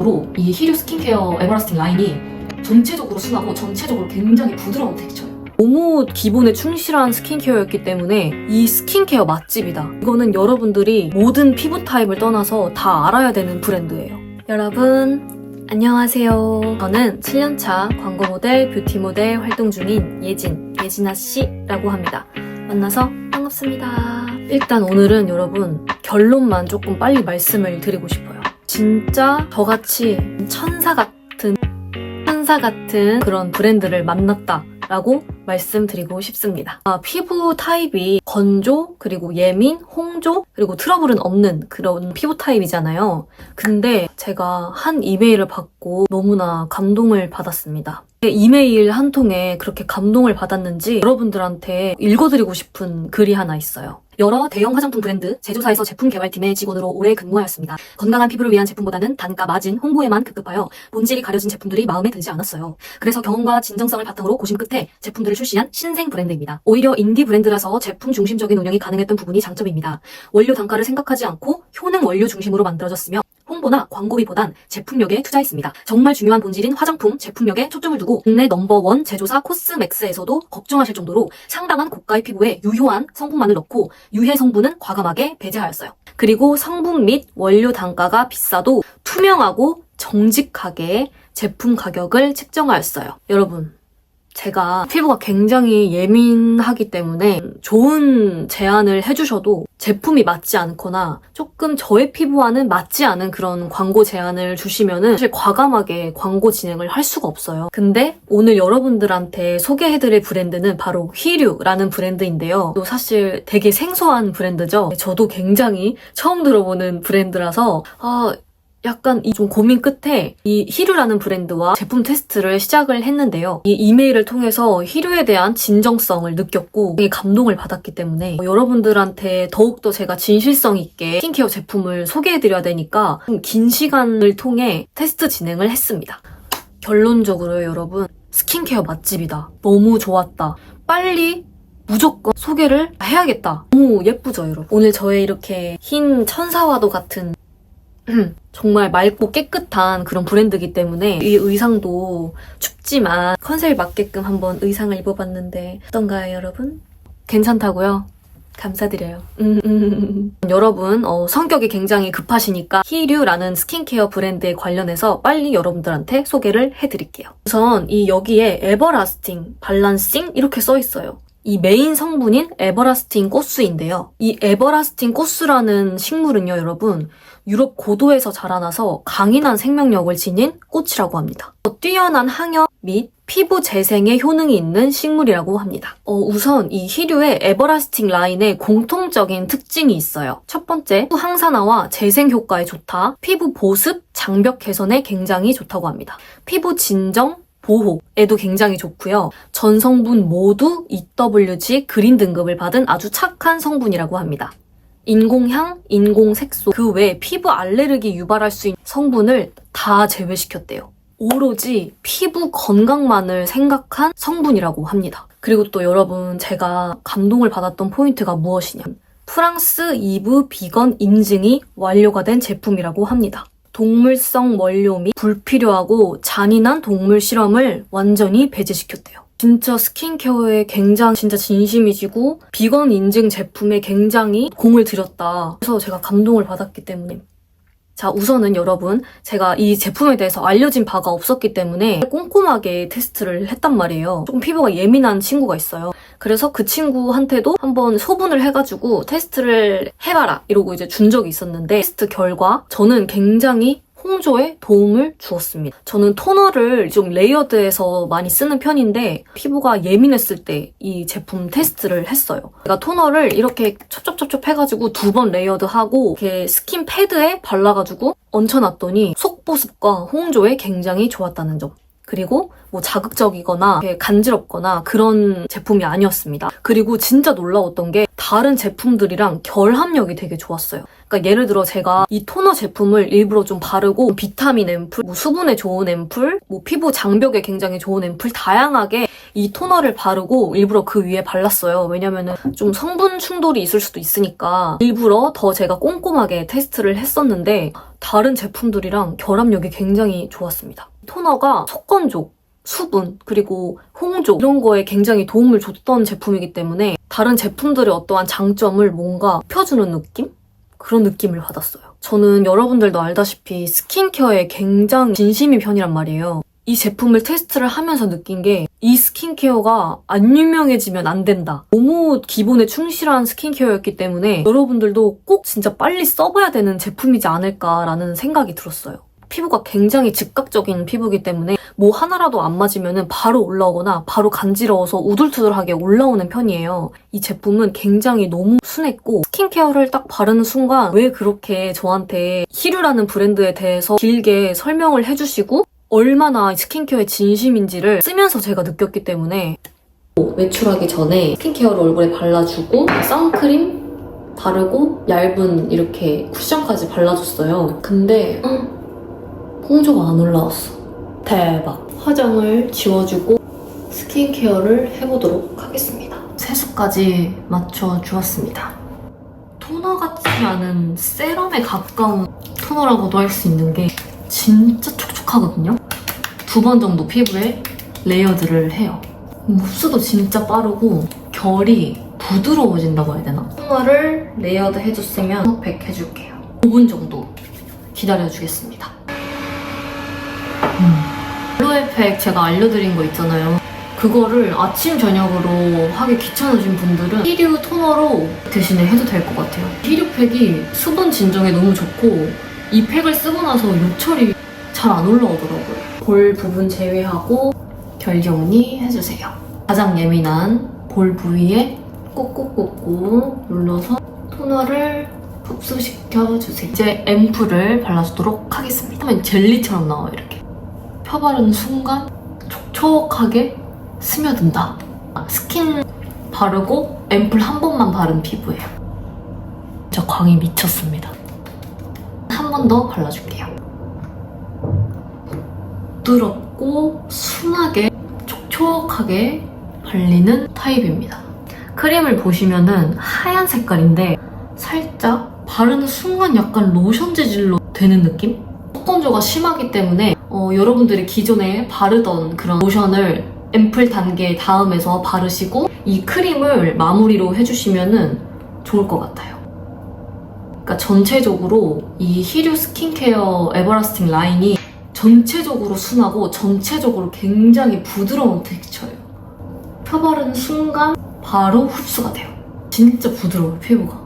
로이 히류 스킨케어 에버라스팅 라인이 전체적으로 순하고 전체적으로 굉장히 부드러운 텍스처예요. 너무 기본에 충실한 스킨케어였기 때문에 이 스킨케어 맛집이다. 이거는 여러분들이 모든 피부 타입을 떠나서 다 알아야 되는 브랜드예요. 여러분, 안녕하세요. 저는 7년차 광고 모델, 뷰티 모델 활동 중인 예진, 예진아 씨라고 합니다. 만나서 반갑습니다. 일단 오늘은 여러분 결론만 조금 빨리 말씀을 드리고 싶어요. 진짜 저같이 천사 같은 천사 같은 그런 브랜드를 만났다 라고 말씀드리고 싶습니다. 아, 피부 타입이 건조, 그리고 예민, 홍조, 그리고 트러블은 없는 그런 피부 타입이잖아요. 근데 제가 한 이메일을 받고 너무나 감동을 받았습니다. 이메일 한 통에 그렇게 감동을 받았는지 여러분들한테 읽어드리고 싶은 글이 하나 있어요. 여러 대형 화장품 브랜드 제조사에서 제품 개발팀의 직원으로 오래 근무하였습니다. 건강한 피부를 위한 제품보다는 단가, 마진, 홍보에만 급급하여 본질이 가려진 제품들이 마음에 들지 않았어요. 그래서 경험과 진정성을 바탕으로 고심 끝에 제품들을 출시한 신생 브랜드입니다. 오히려 인디 브랜드라서 제품 중심적인 운영이 가능했던 부분이 장점입니다. 원료 단가를 생각하지 않고 효능 원료 중심으로 만들어졌으며 홍보나 광고비보단 제품력에 투자했습니다. 정말 중요한 본질인 화장품 제품력에 초점을 두고 국내 넘버원 제조사 코스맥스에서도 걱정하실 정도로 상당한 고가의 피부에 유효한 성분만을 넣고 유해 성분은 과감하게 배제하였어요. 그리고 성분 및 원료 단가가 비싸도 투명하고 정직하게 제품 가격을 책정하였어요. 여러분, 제가 피부가 굉장히 예민하기 때문에 좋은 제안을 해주셔도 제품이 맞지 않거나 조금 저의 피부와는 맞지 않은 그런 광고 제안을 주시면은 사실 과감하게 광고 진행을 할 수가 없어요. 근데 오늘 여러분들한테 소개해드릴 브랜드는 바로 휘류라는 브랜드인데요. 또 사실 되게 생소한 브랜드죠. 저도 굉장히 처음 들어보는 브랜드라서 아 약간 이 좀 고민 끝에 이 히류라는 브랜드와 제품 테스트를 시작을 했는데요. 이 이메일을 통해서 히류에 대한 진정성을 느꼈고 감동을 받았기 때문에 여러분들한테 더욱더 제가 진실성 있게 스킨케어 제품을 소개해드려야 되니까 좀 긴 시간을 통해 테스트 진행을 했습니다. 결론적으로 여러분 스킨케어 맛집이다. 너무 좋았다. 빨리 무조건 소개를 해야겠다. 너무 예쁘죠, 여러분? 오늘 저의 이렇게 흰 천사와도 같은 정말 맑고 깨끗한 그런 브랜드이기 때문에 이 의상도 춥지만 컨셉에 맞게끔 한번 의상을 입어봤는데 어떤가요, 여러분? 괜찮다고요? 감사드려요. 여러분, 어, 성격이 굉장히 급하시니까 히류라는 스킨케어 브랜드에 관련해서 빨리 여러분들한테 소개를 해드릴게요. 우선 이 여기에 에버라스팅, 발란싱 이렇게 써 있어요. 이 메인 성분인 에버라스팅 꽃수인데요. 이 에버라스팅 꽃수라는 식물은요, 여러분, 유럽 고도에서 자라나서 강인한 생명력을 지닌 꽃이라고 합니다. 뛰어난 항염 및 피부 재생에 효능이 있는 식물이라고 합니다. 어, 우선 이 희류의 에버라스팅 라인에 공통적인 특징이 있어요. 첫 번째, 항산화와 재생 효과에 좋다. 피부 보습, 장벽 개선에 굉장히 좋다고 합니다. 피부 진정, 보호에도 굉장히 좋고요. 전 성분 모두 EWG 그린 등급을 받은 아주 착한 성분이라고 합니다. 인공향, 인공색소, 그 외에 피부 알레르기 유발할 수 있는 성분을 다 제외시켰대요. 오로지 피부 건강만을 생각한 성분이라고 합니다. 그리고 또 여러분 제가 감동을 받았던 포인트가 무엇이냐. 프랑스 이브 비건 인증이 완료가 된 제품이라고 합니다. 동물성 원료 및 불필요하고 잔인한 동물 실험을 완전히 배제시켰대요. 진짜 스킨케어에 굉장히 진짜 진심이시고 비건 인증 제품에 굉장히 공을 들였다. 그래서 제가 감동을 받았기 때문에 자, 우선은 여러분, 제가 이 제품에 대해서 알려진 바가 없었기 때문에 꼼꼼하게 테스트를 했단 말이에요. 조금 피부가 예민한 친구가 있어요. 그래서 그 친구한테도 한번 소분을 해가지고 테스트를 해봐라. 이러고 이제 준 적이 있었는데, 테스트 결과 저는 굉장히 홍조에 도움을 주었습니다. 저는 토너를 좀 레이어드해서 많이 쓰는 편인데 피부가 예민했을 때 이 제품 테스트를 했어요. 제가 토너를 이렇게 첩첩첩첩 해가지고 두 번 레이어드하고 이렇게 스킨 패드에 발라가지고 얹혀놨더니 속보습과 홍조에 굉장히 좋았다는 점. 그리고 뭐 자극적이거나 간지럽거나 그런 제품이 아니었습니다. 그리고 진짜 놀라웠던 게 다른 제품들이랑 결합력이 되게 좋았어요. 그러니까 예를 들어 제가 이 토너 제품을 일부러 좀 바르고 비타민 앰플, 뭐 수분에 좋은 앰플, 뭐 피부 장벽에 굉장히 좋은 앰플 다양하게 이 토너를 바르고 일부러 그 위에 발랐어요. 왜냐면은 좀 성분 충돌이 있을 수도 있으니까 일부러 더 제가 꼼꼼하게 테스트를 했었는데 다른 제품들이랑 결합력이 굉장히 좋았습니다. 토너가 속건조, 수분, 그리고 홍조 이런 거에 굉장히 도움을 줬던 제품이기 때문에 다른 제품들의 어떠한 장점을 뭔가 펴주는 느낌? 그런 느낌을 받았어요. 저는 여러분들도 알다시피 스킨케어에 굉장히 진심인 편이란 말이에요. 이 제품을 테스트를 하면서 느낀 게 이 스킨케어가 안 유명해지면 안 된다. 너무 기본에 충실한 스킨케어였기 때문에 여러분들도 꼭 진짜 빨리 써봐야 되는 제품이지 않을까라는 생각이 들었어요. 피부가 굉장히 즉각적인 피부이기 때문에 뭐 하나라도 안 맞으면 바로 올라오거나 바로 간지러워서 우둘투둘하게 올라오는 편이에요. 이 제품은 굉장히 너무 순했고 스킨케어를 딱 바르는 순간 왜 그렇게 저한테 히류라는 브랜드에 대해서 길게 설명을 해주시고 얼마나 스킨케어에 진심인지를 쓰면서 제가 느꼈기 때문에 외출하기 전에 스킨케어를 얼굴에 발라주고 선크림 바르고 얇은 이렇게 쿠션까지 발라줬어요. 근데 홍조가 안 올라왔어. 대박. 화장을 지워주고 스킨케어를 해보도록 하겠습니다. 세수까지 맞춰주었습니다. 토너 같지 않은 세럼에 가까운 토너라고도 할 수 있는 게 진짜 촉촉하거든요. 두 번 정도 피부에 레이어드를 해요. 흡수도 진짜 빠르고 결이 부드러워진다고 해야 되나? 토너를 레이어드 해줬으면 팩 해줄게요. 5분 정도 기다려주겠습니다. 알로에팩 제가 알려드린 거 있잖아요. 그거를 아침 저녁으로 하기 귀찮으신 분들은 히류 토너로 대신에 해도 될 것 같아요. 히류 팩이 수분 진정에 너무 좋고 이 팩을 쓰고 나서 요철이 잘 안 올라오더라고요. 볼 부분 제외하고 결 정리 해주세요. 가장 예민한 볼 부위에 꾹꾹꾹꾹 눌러서 토너를 흡수시켜주세요. 이제 앰플을 발라주도록 하겠습니다. 하면 젤리처럼 나와요, 이렇게. 펴바르는 순간 촉촉하게 스며든다. 스킨 바르고 앰플 한 번만 바른 피부예요. 진짜 광이 미쳤습니다. 한 번 더 발라줄게요. 부드럽고 순하게 촉촉하게 발리는 타입입니다. 크림을 보시면은 하얀 색깔인데 살짝 바르는 순간 약간 로션 재질로 되는 느낌? 속건조가 심하기 때문에 어, 여러분들이 기존에 바르던 그런 로션을 앰플 단계 다음에서 바르시고 이 크림을 마무리로 해주시면은 좋을 것 같아요. 그러니까 전체적으로 이 히류 스킨케어 에버라스팅 라인이 전체적으로 순하고 전체적으로 굉장히 부드러운 텍스처예요. 펴바르는 순간 바로 흡수가 돼요. 진짜 부드러워요, 피부가.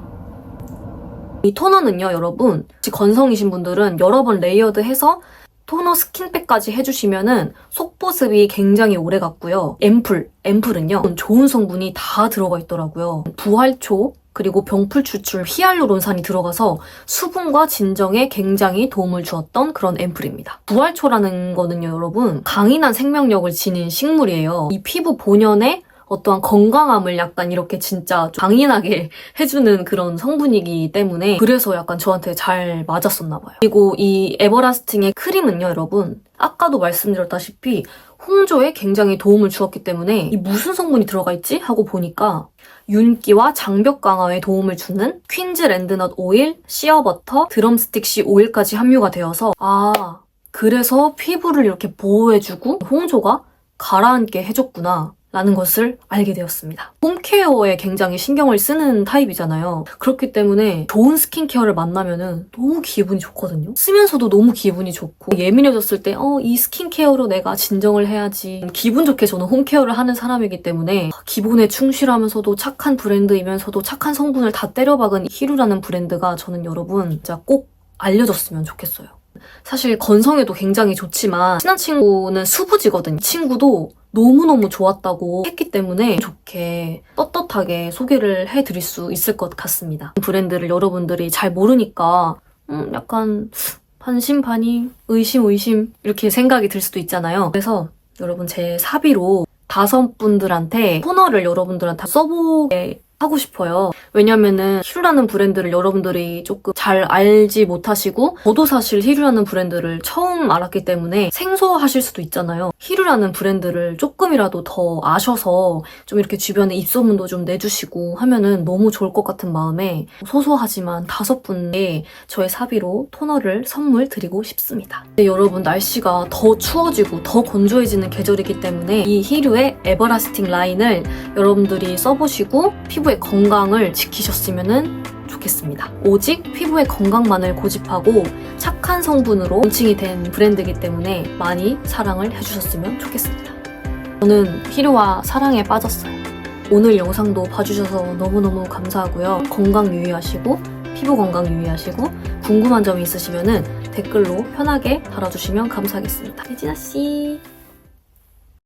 이 토너는요, 여러분. 건성이신 분들은 여러 번 레이어드 해서 토너 스킨백까지 해주시면은 속보습이 굉장히 오래 갔고요. 앰플, 앰플은요. 좋은 성분이 다 들어가 있더라고요. 부활초, 그리고 병풀 추출 히알루론산이 들어가서 수분과 진정에 굉장히 도움을 주었던 그런 앰플입니다. 부활초라는 거는요, 여러분. 강인한 생명력을 지닌 식물이에요. 이 피부 본연의 어떠한 건강함을 약간 이렇게 진짜 강인하게 해주는 그런 성분이기 때문에 그래서 약간 저한테 잘 맞았었나 봐요. 그리고 이 에버라스팅의 크림은요, 여러분. 아까도 말씀드렸다시피 홍조에 굉장히 도움을 주었기 때문에 이 무슨 성분이 들어가 있지? 하고 보니까 윤기와 장벽 강화에 도움을 주는 퀸즈 랜드넛 오일, 시어버터, 드럼스틱 씨 오일까지 함유가 되어서 아 그래서 피부를 이렇게 보호해주고 홍조가 가라앉게 해줬구나 라는 것을 알게 되었습니다. 홈케어에 굉장히 신경을 쓰는 타입이잖아요. 그렇기 때문에 좋은 스킨케어를 만나면은 너무 기분이 좋거든요. 쓰면서도 너무 기분이 좋고 예민해졌을 때 어, 이 스킨케어로 내가 진정을 해야지. 기분 좋게 저는 홈케어를 하는 사람이기 때문에 기본에 충실하면서도 착한 브랜드이면서도 착한 성분을 다 때려박은 히루라는 브랜드가 저는 여러분 진짜 꼭 알려줬으면 좋겠어요. 사실 건성에도 굉장히 좋지만 친한 친구는 수부지거든요. 친구도 너무너무 좋았다고 했기 때문에 좋게 떳떳하게 소개를 해드릴 수 있을 것 같습니다. 브랜드를 여러분들이 잘 모르니까 음, 약간 반신반의, 의심 의심 이렇게 생각이 들 수도 있잖아요. 그래서 여러분 제 사비로 다섯 분들한테 토너를 여러분들한테 써보게 하고 싶어요. 왜냐면은 히루라는 브랜드를 여러분들이 조금 잘 알지 못하시고 저도 사실 히루라는 브랜드를 처음 알았기 때문에 생소하실 수도 있잖아요. 히루라는 브랜드를 조금이라도 더 아셔서 좀 이렇게 주변에 입소문도 좀 내주시고 하면은 너무 좋을 것 같은 마음에 소소하지만 다섯 분께 저의 사비로 토너를 선물 드리고 싶습니다. 근데 여러분 날씨가 더 추워지고 더 건조해지는 계절이기 때문에 이 히루의 에버라스팅 라인을 여러분들이 써보시고 피부 의 건강을 지키셨으면 좋겠습니다. 오직 피부의 건강만을 고집하고 착한 성분으로 론칭이 된 브랜드이기 때문에 많이 사랑을 해주셨으면 좋겠습니다. 저는 히루와 사랑에 빠졌어요. 오늘 영상도 봐주셔서 너무너무 감사하고요. 건강 유의하시고 피부 건강 유의하시고 궁금한 점이 있으시면 댓글로 편하게 달아주시면 감사하겠습니다. 혜진아 씨.